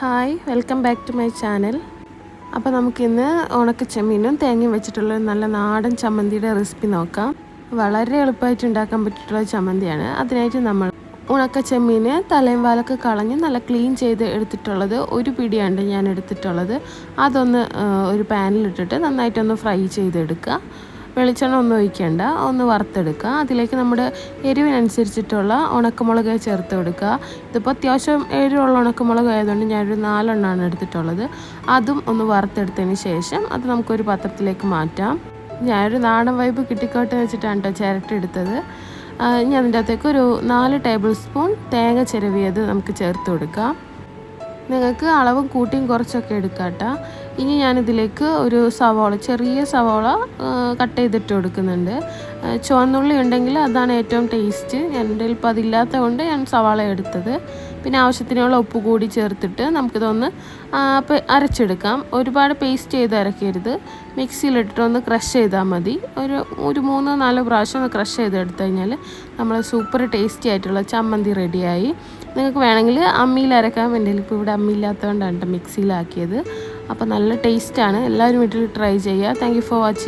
Hi welcome back to my channel. അപ്പോൾ നമുക്കിന്ന് ഉണക്ക ചെമ്മീനും തേങ്ങയും വെച്ചിട്ടുള്ള നല്ല നാടൻ ചമ്മന്തിയുടെ റെസിപ്പി നോക്കാം. വളരെ എളുപ്പമായിട്ട് ഉണ്ടാക്കാൻ പറ്റിയിട്ടുള്ള ചമ്മന്തിയാണ്. അതിനായിട്ട് നമ്മൾ ഉണക്ക ചെമ്മീന് തലയും വാലൊക്കെ കളഞ്ഞ് നല്ല ക്ലീൻ ചെയ്ത് എടുത്തിട്ടുള്ളത് ഒരു പിടിയാണ് ഞാൻ എടുത്തിട്ടുള്ളത്. അതൊന്ന് ഒരു പാനിലിട്ടിട്ട് നന്നായിട്ടൊന്ന് ഫ്രൈ ചെയ്തെടുക്കുക. വെളിച്ചെണ്ണ ഒന്നും ഒഴിക്കേണ്ട. ഒന്ന് വറുത്തെടുക്കുക. അതിലേക്ക് നമ്മുടെ എരിവിനനുസരിച്ചിട്ടുള്ള ഉണക്കമുളക് ചേർത്ത് കൊടുക്കുക. ഇതിപ്പോൾ അത്യാവശ്യം എരിവുള്ള ഉണക്കമുളക് ആയതുകൊണ്ട് ഞാനൊരു നാലെണ്ണമാണ് എടുത്തിട്ടുള്ളത്. അതും ഒന്ന് വറുത്തെടുത്തതിന് ശേഷം അത് നമുക്കൊരു പത്രത്തിലേക്ക് മാറ്റാം. ഞാനൊരു നാടൻ വൈബ് കിട്ടിക്കോട്ടെ വെച്ചിട്ടാണ് കേട്ടോ ചിരട്ടെടുത്തത് ഞാൻ അതിന്റെ അകത്തേക്ക് ഒരു നാല് ടേബിൾ സ്പൂൺ തേങ്ങ ചിരവിയത് നമുക്ക് ചേർത്ത് കൊടുക്കാം. നിങ്ങൾക്ക് അളവും കൂട്ടിയും കുറച്ചൊക്കെ എടുക്കാം കേട്ടോ ഇനി ഞാനിതിലേക്ക് ഒരു സവോള ചെറിയ സവോള കട്ട് ചെയ്തിട്ട് കൊടുക്കുന്നുണ്ട്. ചുവന്നുള്ളി ഉണ്ടെങ്കിൽ അതാണ് ഏറ്റവും ടേസ്റ്റ്. എന്റെ ഇപ്പോൾ അതില്ലാത്ത കൊണ്ട് ഞാൻ സവാള എടുത്തത്. പിന്നെ ആവശ്യത്തിനുള്ള ഉപ്പ് കൂടി ചേർത്തിട്ട് നമുക്കിതൊന്ന് അരച്ചെടുക്കാം. ഒരുപാട് പേസ്റ്റ് ചെയ്ത് അരക്കരുത്. മിക്സിയിലിട്ടിട്ടൊന്ന് ക്രഷ് ചെയ്താൽ മതി. ഒരു ഒരു മൂന്നോ നാലോ പ്രാവശ്യം ഒന്ന് ക്രഷ് ചെയ്ത് ചെയ്തെടുത്തു കഴിഞ്ഞാൽ നമ്മൾ സൂപ്പർ ടേസ്റ്റി ആയിട്ടുള്ള ചമ്മന്തി റെഡിയായി നിങ്ങൾക്ക് വേണമെങ്കിൽ അമ്മിയിൽ അരക്കാൻ വേണ്ടിയില്ല ഇപ്പോൾ ഇവിടെ അമ്മിയില്ലാത്തതുകൊണ്ടാണ് കേട്ടോ മിക്സിയിലാക്കിയത് അപ്പോൾ നല്ല ടേസ്റ്റാണ് എല്ലാവരും വീട്ടിൽ ട്രൈ ചെയ്യുക. Thank for watching